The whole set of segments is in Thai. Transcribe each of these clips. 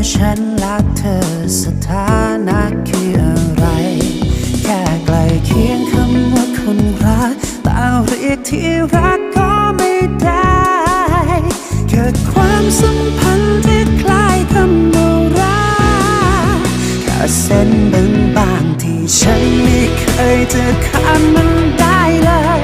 ว่าฉันรักเธอสถานะคืออะไร แค่ใกลเคียงคำว่าคนรักแต่เรียกที่รักก็ไม่ได้ เกิดความสัมพันธ์ที่คล้ายคำว่ารักแค่เส้นบางๆที่ฉันไม่เคยจะข้ามมันได้เลย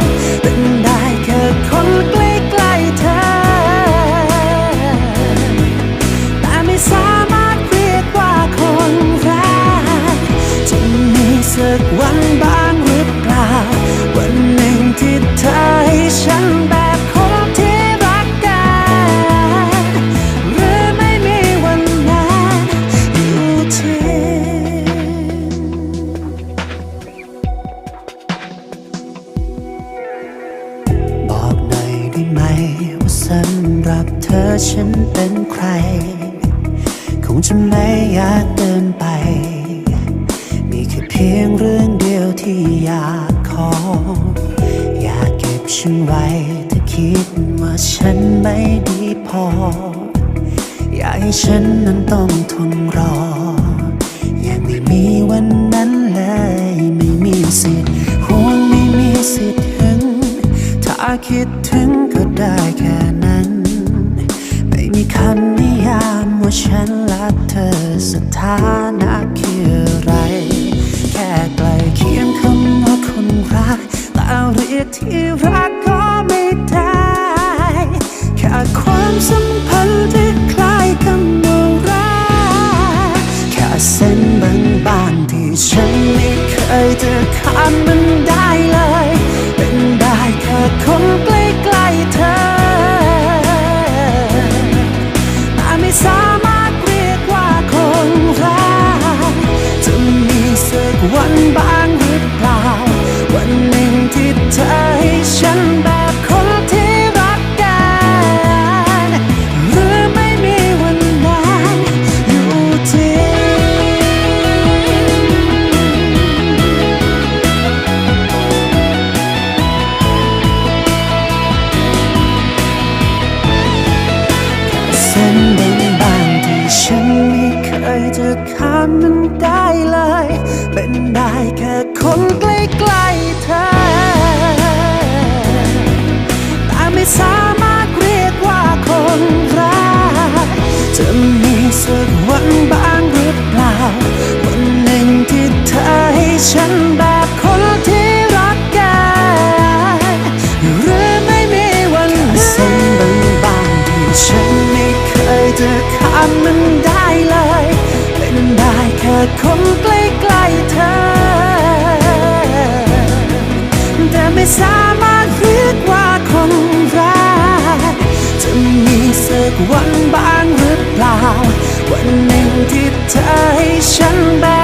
ดีพอ อยากให้ฉันนั้นต้องทนรอ ยังไม่มีวันนั้นเลย ไม่มีสิทธิ์ห่วงไม่มีสิทธิ์ถึง ถ้าคิดถึงก็ได้แค่นั้น ไม่มีคำนิยามว่าฉันรักเธอสถานะคืออะไร แค่ใกลเคียงคำว่าคนรักแต่เรียกที่รักก็ไม่ได้ ความสัมพันธ์ที่คล้ายคำว่ารักแค่เส้นบางๆที่ฉันไม่เคยจะข้ามมันได้เลย เป็นได้แค่คนใกล้ๆเธอแต่ไม่สามารถเรียกว่าคนรักจะมีสักวันบ้างหรือเปล่า วันหนึ่งที่เธอให้ฉันแบบคน จะมีสักวันบ้างหรือเปล่า วันหนึ่งที่เธอให้ฉันแบบคนที่รักกันหรือไม่มีวันนั้นเส้นบางที่ฉันไม่เคยจะข้ามมันได้เลย เป็นได้แค่คนใกล้ๆเธอ แต่ไม่สามารถเรียกว่าคนรักจะมีสักวันบ้าง เปล่า วันหนึ่งที่เธอให้ฉันแบ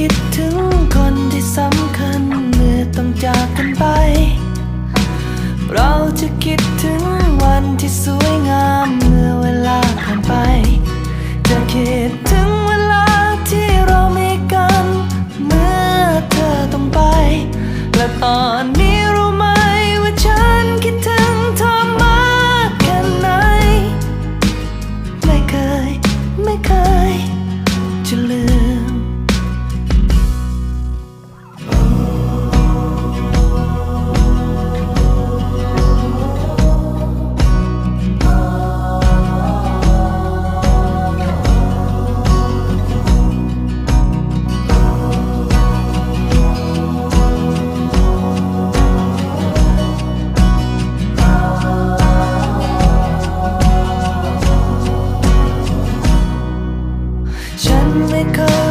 คิดถึงคนที่สำคัญเมื่อต้องจากกันไป เราจะคิดถึงวันที่สวยงามเมื่อเวลาผ่านไป จะคิดถึงเวลาที่เรามีกัน เมื่อเธอต้องไป และตอนนี้รู้ไหมว่าฉัน ฉั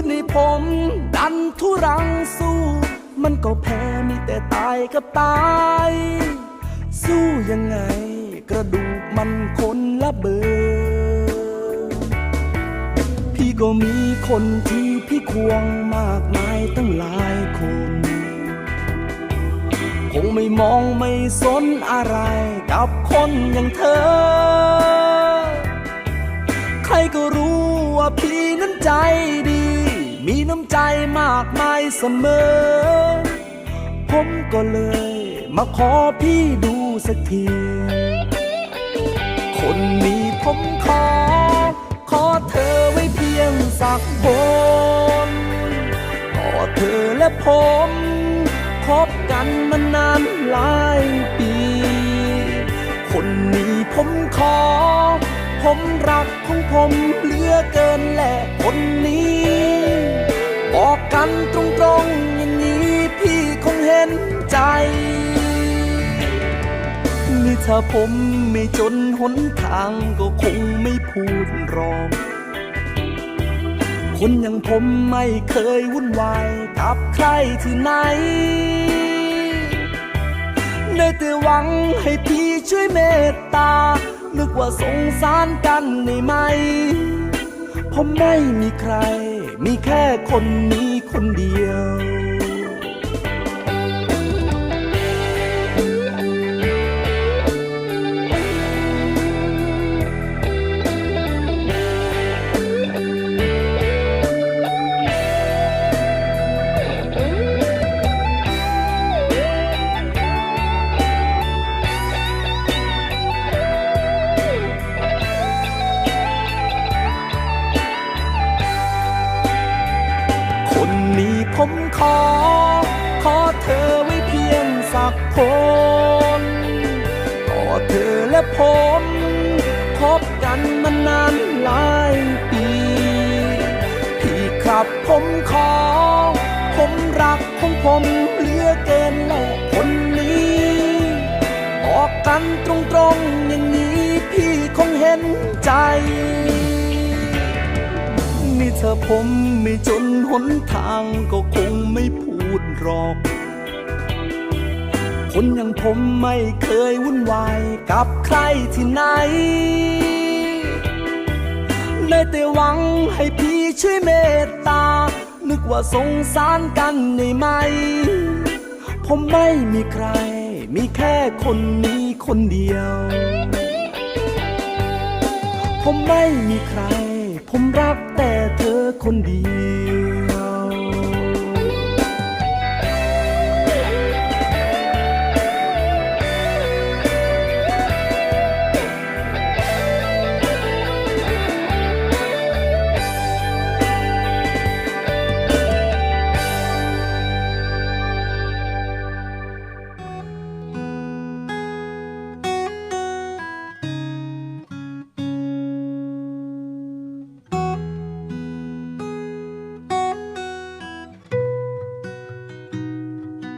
ืนนี้ผม ดันทุรังสู้ มันก็แพ้มีแต่ตายกับตาย สู้ยังไง กระดูกมันคนละเบอร์พี่ก็มีคนที่พี่ควงมากมายตั้งหลายคน คงไม่มองไม่สนอะไร กับคนอย่างเธอ ใครก็รู้ว่าพี่นั้นใจดีากมายเสมอ ผมก็เลยมาขอพี่ดูสักที คนนี้ผมขอ ขอเธอไว้เพียงสักคนขอเธอและผมคบกันมานานหลายปี คนนี้ผมขอ ผมรักของผมเหลือเกินแหละคนนี้ กันตรงๆอย่างนี้พี่คงเห็นใจ นี่ถ้าผมไม่จนหนทางก็คงไม่พูดรอง คนอย่างผมไม่เคยวุ่นวายกับใครที่ไหนได้แต่หวังให้พี่ช่วยเมตตา นึกว่าสงสารกันได้ไหมผมไม่มีใคร มีแค่คนนี้ คนเดียว ผมขอ ขอเธอไว้เพียงสักคนขอเธอและผมพบกันมานานหลายปีพี่ครับผมขอ ผมรักของผมเหลือเกินและคนนี้บอกกันตรงๆอย่างนี้พี่คงเห็นใจ ถ้าผมไม่จนหนทางก็คงไม่พูดหรอก คนอย่างผมไม่เคยวุ่นวายกับใครที่ไหน ได้แต่หวังให้พี่ช่วยเมตตา นึกว่าสงสารกันในไหม ผมไม่มีใคร มีแค่คนนี้คนเดียว ผมไม่มีใคร ผมรัก คนดี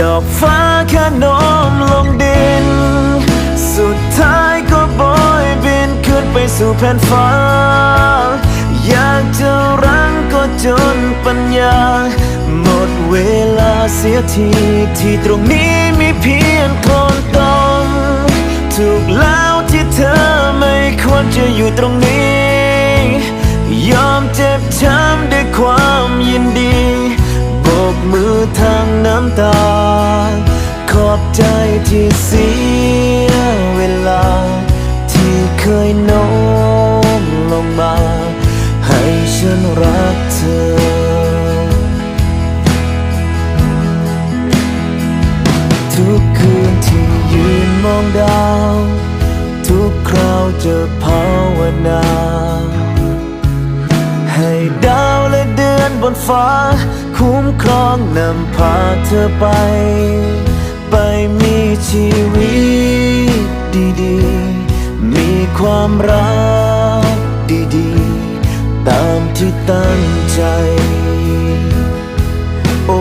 ดอกฟ้าแค่นมลงดิน สุดท้ายก็โบยบินขึ้นไปสู่แผ่นฟ้า อยากจะรั้งก็จนปัญญา หมดเวลาเสียทีที่ตรงนี้มีเพียงคนตรงถูกแล้วที่เธอไม่ควรจะอยู่ตรงนี้ ยอมเจ็บช้ำด้วยความยินดี น้ำตา ขอบใจที่เสียเวลา ที่เคยโน้มลงมา ให้ฉันรักเธอ ทุกคืนที่ยืนมองดาว ทุกคราวจะภาวนา ให้ดาวและเดือนบนฟ้า คุ้มครองนำพาเธอไป ไปมีชีวิตดีๆ มีความรักดีๆ ตามที่ตั้งใจ โอ้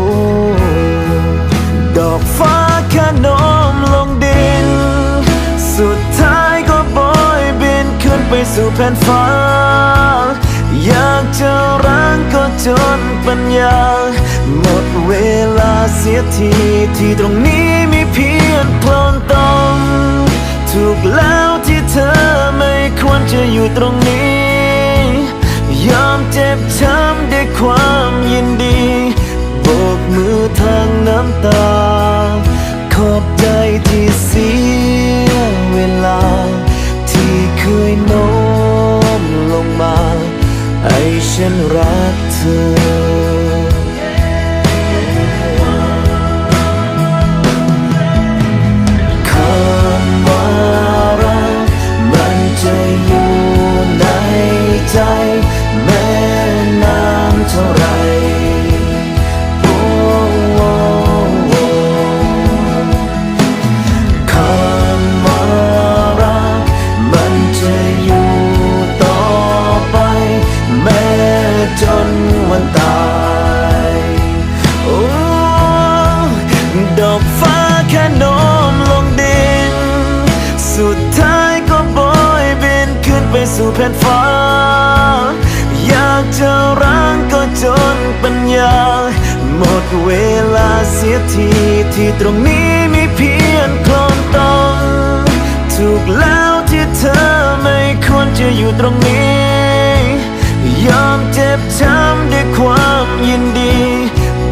ดอกฟ้าแค่โน้มลงดิน สุดท้ายก็โบยบินขึ้นไปสู่แผ่นฟ้า อยากจะรังก็จนปัญญา หมดเวลาเสียทีที่ตรงนี้มีเพียงโคลนตมถูกแล้วที่เธอไม่ควรจะอยู่ตรงนี้ ยอมเจ็บช้ำด้วยความยินดี โบกมือทางน้ำตา รั ไปสู่แผ่นฟ้า อยากจะร้างก็จนปัญญา หมดเวลาเสียทีที่ตรงนี้มีเพียงคลอนตองถูกแล้วที่เธอไม่ควรจะอยู่ตรงนี้ ยอมเจ็บช้ำด้วยความยินดี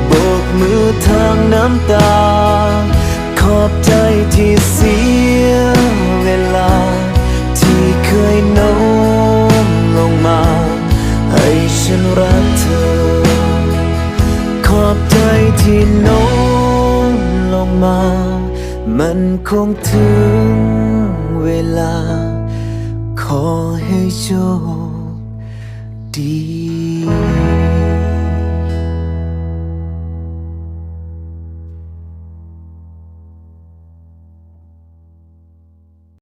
โบกมือทางน้ำตา ขอบใจที่เสีย คงถึงเวลา ขอให้โชค